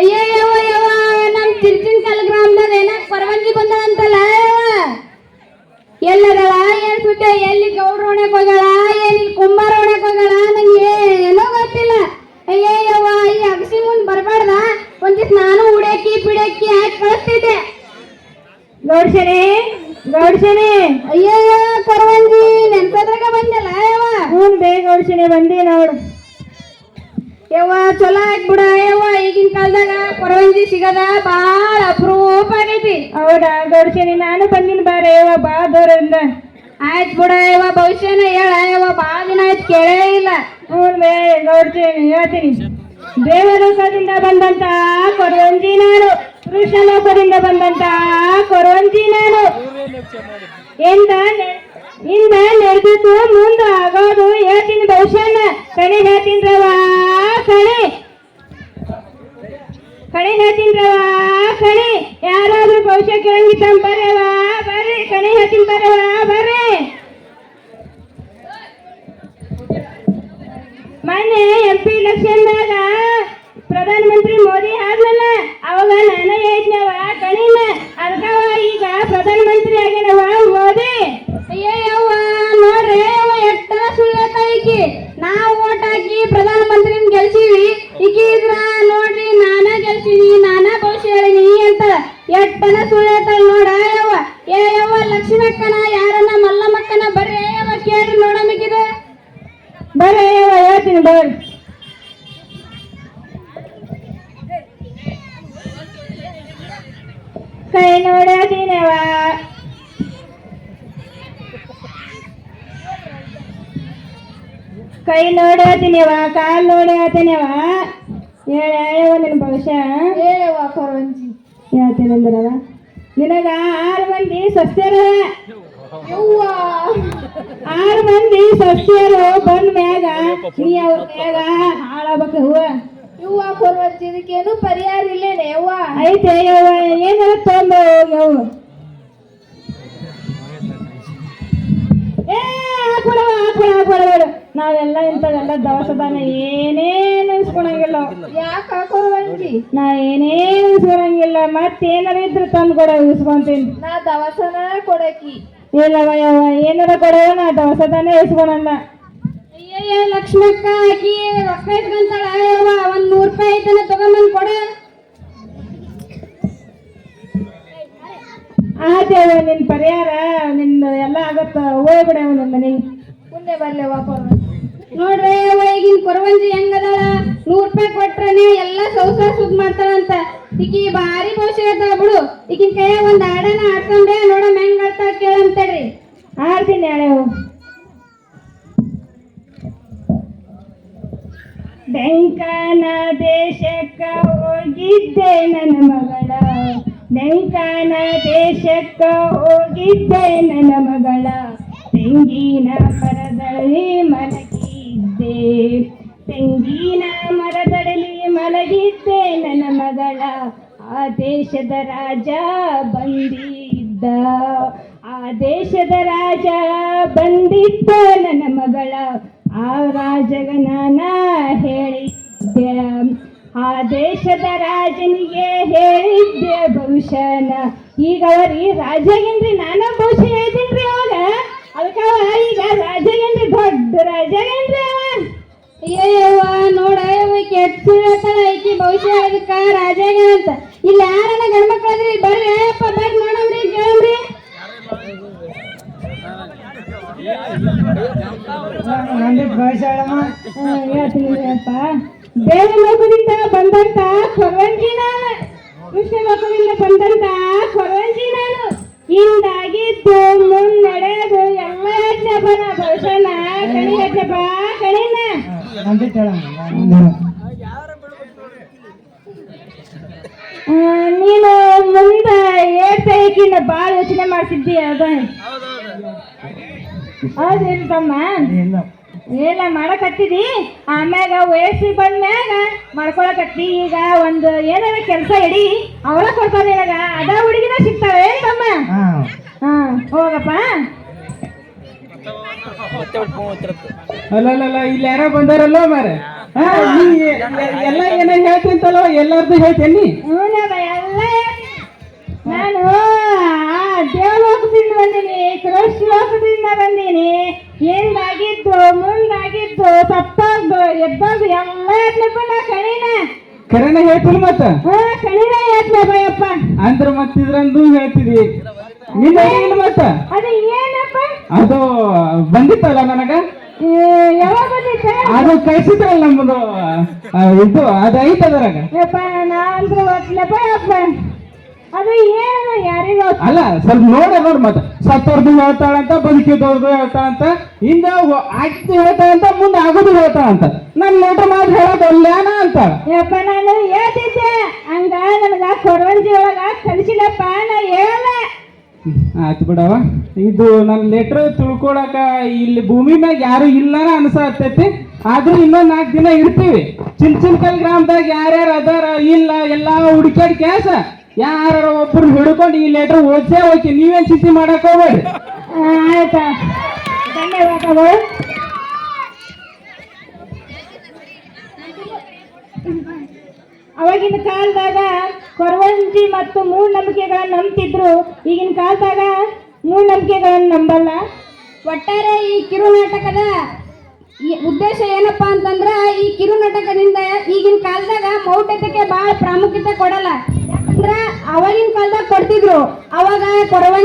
ಅಯ್ಯೋ ಯವ್ವ ಯವ್ವ ನಮ್ ತಿರ್ಚಿನ ಕಲ್ ಗ್ರಾಮದಾಗ ಏನ ಪರವಂಜಿ ಬಂದಳಂತಲ್ಲ ಎಲ್ಲದಳ ಏನ್ ಸುದ್ದಿ ಎಲ್ಲಿ ಗೌಡ್ರ ಒಣಕ್ ಹೋಗಳ ಎಲ್ಲಿ ಕುಂಬಾರ ಒಣಕ್ ಹೋಗಳ ನಂಗೆ ಏನೋ ಗೊತ್ತಿಲ್ಲ. ಅಯ್ಯೋ ಯವ್ವ ಈ ಅಗಸಿ ಮುಂದ್ ಬರ್ಬಾರ್ದ? ಒಂದಿಸ್ ನಾನು ಉಡಾಕಿ ಪಿಡಾಕಿ ಹಾಕಿ ಕಳಿಸ್ತಿದ್ದೆ. ಗೌಡ್ಸನೆ ಗೌಡ್ಸನೆ. ಅಯ್ಯೋ ಪರವಂಜಿ ನೆನ್ಪದ್ರಾಗ ಬಂದಲ್ಲ ಯವ್ವ ಹ್ಞೂ ಬೇ ಗೌಡ್ಸನೆ ಬಂದಿ ನೋಡು. ಯವ್ವ ಚಲೋ ಆಯ್ತು ಬಿಡ ಯವ್ವ. ಈಗಿನ ಕಾಲದಾಗ ಪರವಂಜಿ ಸಿಗದ ಬಾಳ ಅಪರೂಪ ಆಗೈತಿ ಹೌದಾ? ಗೌಡ್ಸನೆ ನಾನು ಬಂದಿನ ಬಾರೆ ಯವ್ವ ಬಾ ದೂರದಿಂದ. ಆಯ್ತು ಬಿಡ ಯವ್ವ ಭವಿಷ್ಯನ ಹೇಳ ಯವ್ವ. ಬಾಳ ದಿನ ಆಯ್ತು ಕೇಳೇ ಇಲ್ಲ. ಹ್ಞೂ ಗೌಡ್ಸನೆ ಹೇಳ್ತೀನಿ. ದೇವರೂಪದಿಂದ ಬಂದಂತ ಕೊರವಂಜಿ ನಾನು ಕೃಷ್ಣಲೋಕದಿಂದ ಬಂದಂತ ಕೊರವಂಜಿ ನಾನು. ಇಂದ ಹಿಂದ ಇಂದ ನಡೆದಿದ್ದು ಮುಂದೆ ಆಗೋದು ಹೇಳ್ತೀನಿ ಭವಿಷ್ಯನ. ಕಣಿ ಹೇಳ್ತೀನಿ ರವ ಕಣಿ ಕಣಿ ಹೇಳ್ತೀನಿ ರವ ಕಣಿ ಯಾರಾದ್ರೂ ಭವಿಷ್ಯ ಕೇಳಂಗಿತ್ತ ಬರ್ರವ ಬರ್ರಿ ಕಣಿ ಹೇಳ್ತೀನಿ ಬರ್ರವ ಬರ್ರಿ ಮೊನ್ನೆ ಎಂ ಪಿ ಪ್ರಧಾನ ಮಂತ್ರಿ ಮೋದಿ ಆದ್ಲಲ್ಲ ಅವಾಗ ನಾನ ಹೇಳಿದ್ನವ ಕಣಿನ ಅದಕ್ಕವ ಈಗ ಪ್ರಧಾನ ಮಂತ್ರಿ ಆಗ್ಯಾನವ ಮೋದಿ. ಅಯ್ಯವ್ವ ಯವ್ವ ನೋಡ್ರಿ ಅವ ಎಷ್ಟ ಸುಳ್ಳ ಈಕಿ. ನಾವು ಓಟ್ ಹಾಕಿ ಪ್ರಧಾನ ಮಂತ್ರಿನ ಗೆಲ್ಸೀವಿ. ಈಕಿ ಇದ್ರ ನೋಡ್ರಿ, ನಾನ ಗೆಲ್ಸೀನಿ, ನಾನ ಭವಿಷ್ಯ ಹೇಳಿನಿ ಅಂತ ಎಟ್ಟನ ಸುಳ್ಳೇತ ನೋಡ ಯವ್ವ ಏ ಯವ್ವ ಲಕ್ಷ್ಮಕ್ಕನ ಯಾರನ್ನ ಮಲ್ಲಮ್ಮಕ್ಕನ ಬರ್ರಿ ಯವ್ವ ಕೇಳ್ರಿ ನೋಡಮಕ್ಕಿದ ಬರ್ರಿ ಯವ್ವ ಹೇಳ್ತೀನಿ ಬರ್ರಿ. ಕೈ ನೋಡದಿನವ ಕೈ ನೋಡತಿನವ ಕಾಲ್ ನೋಡತಿನವ ಹೇಳ ನಿನ್ ನಿನ್ನ ಭವಿಷ್ಯ. ಹೇಳವ್ವ ಕೊರಂಜಿ ಹೇಳ್ತೀನಂದ್ರವ ನಿನಗ ಆರು ಮಂದಿ ಸಸ್ಯರ. ಆರು ಮಂದಿ ಸಸ್ಯರು ಬಂದ ಮ್ಯಾಗ ನೀ ಅವ್ರ ಮ್ಯಾಗ ಹಾಳಾಗ್ಬೇಕು ಹೂವ ಯವ್ವ ಕೊರವಂಜಿ ಇದಕ್ಕೇನು ಪರಿಹಾರ ಇಲ್ಲೇನೆ ಯವ್ವ? ಐತೆ ಯವ್ವ ಏನಾರ ತೊಂದ ಯವ್ವ? ಏ ಹಾಕೊಳ ಹಾಕೊಳಬೇಡ ನಾವೆಲ್ಲ ಇಂಥವೆಲ್ಲ ದವಸದಾನ ಏನೇನು ಇಸ್ಕೊಳಂಗಿಲ್ಲ ಯಾಕ ಕೊರವಂಜಿ ನಾ ಏನೇನು ಇಸ್ಕೊಳಂಗಿಲ್ಲ ಮತ್ತೇನಾರ ಇದ್ರೆ ತಂದು ಕೊಡ ಇಸ್ಕೊಂತೀನಿ ನಾ ದವಸನ ಕೊಡಕಿ. ಇಲ್ಲವ ಯವ್ವ ಏನಾರ ಕೊಡವ ನಾ ದವಸದಾನ ಇಸ್ಕೊಳಲ್ಲ ಅಯ್ಯಯ್ಯ ಲಕ್ಷ್ಮಕ್ಕ ಹಾಕಿ ರೊಕ್ಕ ಇಟ್ಕೊಂತಾಳ ಆತೇವ ನಿನ್ ಪರಿಹಾರ ನಿನ್ನ ಎಲ್ಲ ಆಗತ್ತ ಹೋಗ್ಬಿಡ ನಮ್ಮ ಮನೆಗೆ. ಮುಂದೆ ಬರ್ಲೇವ ನೋಡ್ರಿ ಯವ್ವ ಈಗಿನ ಕೊರವಂಜಿ ಹೆಂಗದಾಳ? ನೂರ್ ರೂಪಾಯಿ ಕೊಟ್ರನೆ ಎಲ್ಲಾ ಸಂಸಾರ ಸುದ್ ಮಾಡ್ತಾಳಂತ ಈಕಿ ಭಾರಿ ಭವಿಷ್ಯ ಇರ್ತಾಳ ಬಿಡು. ಈಗಿನ ಕೈಯ ಒಂದ್ ಹಾಡನ ಹಾಡ್ಕೊಂಡೆ ನೋಡಮ್ ಹೆಂಗ್ ಆಡ್ತಾಳ ಕೇಳಂತೇಳ್ರಿ ಹಾಡ್ತೀನಿ ಹಳೆವು ಬೆಂಕನ ದೇಶಕ್ಕ ಹೋಗಿದ್ದೆ ನನ್ನ ಮಗಳ. ಬೆಂಕನ ದೇಶಕ್ಕ ಹೋಗಿದ್ದೆ ನನ್ನ ಮಗಳ. ತೆಂಗಿನ ಮರದಲ್ಲಿ ಮಲಗಿದ್ದೆ. ತೆಂಗಿನ ಮರದಡಲಿ ಮಲಗಿದ್ದೆ ನನ್ನ ಮಗಳ. ಆ ದೇಶದ ರಾಜ ಬಂದಿದ್ದ. ಆ ದೇಶದ ರಾಜ ಬಂದಿದ್ದ ನನ್ನ ಮಗಳ. ಆ ರಾಜಗ ನಾನ ಹೇಳಿದ್ದೆ. ಆ ದೇಶದ ರಾಜನಿಗೆ ಹೇಳಿದ್ದೆ ಭವಿಷ್ಯನ. ಈಗ ಅವರಿ ರಾಜಗೇನ್ರಿ ನಾನ ಭವಿಷ್ಯ ಹೇಳ್ತೀನ್ರಿ ಅವಾಗ ಅದಕ್ಕೆ ಈಗ ರಾಜಗೇನ್ರಿ ದೊಡ್ಡ ರಾಜಗೇನ್ರಿ ಅವ? ನೋಡ ಕೆಟ್ಟ ಐಕಿ ಭವಿಷ್ಯ ಅದಕ್ಕ ಅಂತ. ಇಲ್ಲಿ ಯಾರನ್ನ ಗಂಡ್ಮಕ್ಳದ್ರಿ ಬರ್ರಿ ಅಯ್ಯಪ್ಪ ಬರ್ರಿ ನೋಡಮ್ರಿ ಕೇಳಮ್ರಿ. ಹೇಳ್ತೀನಿಪ್ಪ ಹೇಳ್ತೀನಿ ಅಪ್ಪ. ಬಂದಂತ ಕೊರವಂಜಿ ನಾನು ಕೃಷ್ಣ ಮಕ್ಕಳಿಂದ ಬಂದಂತ ಕೊರವಂಜಿ ನಾನು ಹಿಂದಾಗಿದ್ದು ಮುನ್ನಡೆದು ಭವಿಷ್ಯನ ಕಣಿಯ ಕಣಿನ. ನೀನು ಮುಂದ ಏರ್ಪೈಕಿನ ಭಾಳ ಯೋಚನೆ ಮಾಡ್ತಿದ್ದೀಯ ಅದ? ಹೌದೇನು ತಮ್ಮ? ಇಲ್ಲ ಮಾಡಕತ್ತಿದಿ? ಆಮ್ಯಾಗ ವಯಸ್ಸಿ ಬಂದ್ಮ್ಯಾಗ ಮಾಡ್ಕೊಳಕತ್ತಿ. ಈಗ ಒಂದು ಏನಾರ ಕೆಲಸ ಇಡಿ ಅವರ ಕೊಡ್ತಾರೆ ನಿನಗ ಅದ ಹುಡುಗಿನ ಸಿಗ್ತಾವೆ ತಮ್ಮ? ಹಾ. ಹೋಗಪ್ಪ. ಅಲ್ಲ ಅಲ್ಲ ಇಲ್ಲಿ ಯಾರೋ ಬಂದಾರಲ್ಲ ಮಾರ ಎಲ್ಲ ಏನ ಹೇಳ್ತಿಂತಲ್ಲ ಎಲ್ಲಾರ್ದು ಹೇಳ್ತೇನಿ. ನಾನು ಆ ದೇವಲೋಕದಿಂದ ಬಂದೀನಿ ಲೋಕದಿಂದ ಬಂದೀನಿ. ಹಿಂದಾಗಿದ್ದು ಮುಂದಾಗಿದ್ದು ತಪ್ಪಾಗ್ದು ಎಬ್ಬಾಗ್ದು ಎಲ್ಲ ಎತ್ಲಪ್ಪ ನಾ ಕಣಿನ ಕರೆನ ಹೇಳ್ತಿಲ್ಲ ಮತ್ತ? ಹಾ ಕಣಿನ ಹೇಳ್ತಪ್ಪ ಯಪ್ಪ ಅಂದ್ರ ಮತ್ತಿದ್ರಂದು ಹೇಳ್ತಿದಿ. ನಿನ್ನ ಏನ್ ಮತ್ತ? ಅದು ಏನಪ್ಪ? ಅದು ಬಂದಿತ್ತಲ್ಲ ನನಗ? ಯಾವಾಗ ಬಂದಿತ್ತ? ಅದು ಕಳ್ಸಿದ್ರಲ್ಲ ನಮ್ಮದು ಇದು ಅದು ಐತದ್ರಾಗ ಯಪ್ಪ ನಾ ಅಂದ್ರೆ ಒಟ್ಲಪ್ಪ ಯಪ್ಪ. ಅಲ್ಲ ಸ್ವಲ್ಪ ನೋಡ ನೋಡ್ ಮತ್ತ. ಸತ್ತೋರ್ದು ಹೇಳ್ತಾಳಂತ ಬದುಕಿದವ್ರದ್ದು ಹೇಳ್ತಾಳಂತ ಹಿಂದ ಆಗಿದ್ದು ಹೇಳ್ತಾಳಂತ ಮುಂದೆ ಆಗೋದು ಹೇಳ್ತಾಳಂತ ನನ್ ಲೆಟರ್ ಮಾತು ಹೇಳೋದಲ್ಲೇನ ಅಂತ. ಯಪ್ಪ ನಾನು ಹೇಳ್ತಿದ್ದೆ. ಹಂಗ ನನಗ ಕೊರವಂಜಿ ಒಳಗ ನಾ ಆಯ್ತು ಬಿಡವ ಇದು ನನ್ನ ಲೆಟರ್ ತಿಳ್ಕೊಳಕ ಇಲ್ಲಿ ಭೂಮಿ ಮ್ಯಾಗ ಯಾರು ಇಲ್ಲನ ಅನ್ಸತ್ತೈತಿ ಆದ್ರೂ ಇನ್ನೊಂದ್ ನಾಲ್ಕು ದಿನ ಇರ್ತೀವಿ. ಚಿಲ್ಚಿಲ್ಕಲ್ ಗ್ರಾಮದಾಗ ಯಾರ್ಯಾರು ಅದಾರ ಇಲ್ಲ ಎಲ್ಲಾ ಹುಡುಕ್ಯಾಡ್ ಕ್ಯಾಸ ಯಾರ ಒಬ್ರು ಹಿಡ್ಕೊಂಡು ಈ ಲೆಟರ್ ಓದ್ಸೇ ಹೋಗಿ ನೀವೇನ್ ಚಿಂತೆ ಮಾಡಕ್ ಹೋಗ್ಬೇಡಿ ಆಯ್ತಾ? ಧನ್ಯವಾದಗಳು. ಅವಾಗಿನ ಕಾಲದಾಗ ಕೊರವಂಜಿ ಮತ್ತು ಮೂಢನಂಬಿಕೆಗಳನ್ನ ನಂಬ್ತಿದ್ರು. ಈಗಿನ ಕಾಲದಾಗ ಮೂಢನಂಬಿಕೆಗಳನ್ನ ನಂಬಲ್ಲ. ಒಟ್ಟಾರೆ ಈ ಕಿರುನಾಟಕದ ಉದ್ದೇಶ ಏನಪ್ಪಾ ಅಂತಂದ್ರ ಈ ಕಿರುನಾಟಕದಿಂದ ಈಗಿನ ಕಾಲದಾಗ ಮೌಢ್ಯತೆಗೆ ಬಹಳ ಪ್ರಾಮುಖ್ಯತೆ ಕೊಡಲ್ಲ. ಯಾಕಂದ್ರ ಅವಾಗಿನ ಕಾಲದಾಗ ಕೊಡ್ತಿದ್ರು. ಅವಾಗ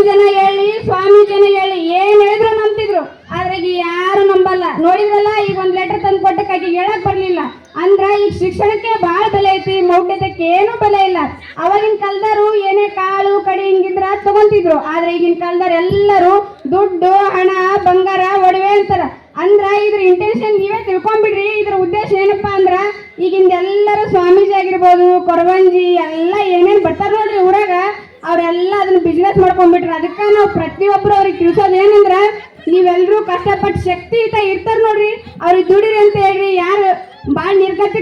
ಜನ ಹೇಳಿ, ಸ್ವಾಮಿ ಜನ ಹೇಳಿ, ಏನ್ ಹೇಳಿದ್ರು ನಂಬ್ತಿದ್ರು. ಆದ್ರೆ ಈಗ ಯಾರು ನಂಬಲ್ಲ. ನೋಡಿದ್ರಲ್ಲ, ಈಗ ಒಂದ್ ಲೆಟರ್ ತಂದು ಕೊಟ್ಟಕ್ಕಾಗಿ ಹೇಳಕ್ ಬರ್ಲಿಲ್ಲ. ಅಂದ್ರ ಈಗ ಶಿಕ್ಷಣಕ್ಕೆ ಬಹಳ ಬೆಲೆ ಐತಿ, ಮೌಢ್ಯದಕ್ಕೆ ಏನು ಬೆಲೆ ಇಲ್ಲ. ಅವಾಗಿನ ಕಾಲದವರು ಏನೇ ಕಾಳು, ಕಡಿ ಹಿಂಗಿದ್ರ ತಗೊಂತಿದ್ರು. ಆದ್ರೆ ಈಗಿನ ಕಾಲದವ್ರು ಎಲ್ಲರೂ ದುಡ್ಡು, ಹಣ, ಬಂಗಾರ, ಒಡವೆ ಅಂತಾರ. ಅಂದ್ರ ಇದ್ರ ಇಂಟೆನ್ಷನ್ ನೀವೇ ತಿಳ್ಕೊಂಬಿಡ್ರಿ. ಇದ್ರ ಉದ್ದೇಶ ಏನಪ್ಪಾ ಅಂದ್ರ ಈಗಿಂದ ಎಲ್ಲರೂ ಸ್ವಾಮೀಜಿ ಆಗಿರ್ಬೋದು, ಕೊರವಂಜಿ, ಎಲ್ಲ ಏನೇನು ಬರ್ತಾರೆ ನೋಡ್ರಿ ಊರಾಗ, ಅವರೆಲ್ಲ ಅದನ್ನ ಬಿಸ್ನೆಸ್ ಮಾಡ್ಕೊಂಡ್ಬಿಟ್ರೆ. ಅದಕ್ಕೆ ನಾವು ಪ್ರತಿಯೊಬ್ರು ಅವ್ರಿಗೆ ತಿಳಿಸೋದು ಏನಂದ್ರ ನೀವೆಲ್ಲರೂ ಕಷ್ಟಪಟ್ಟು ಶಕ್ತಿಯುತ ಇರ್ತಾರ ನೋಡ್ರಿ. ಅವ್ರಿಗೆ ದುಡಿರಿ ಅಂತ ಹೇಳ್ರಿ. ಯಾರು ಬಾಳ್ ನಿರ್ಗತಿ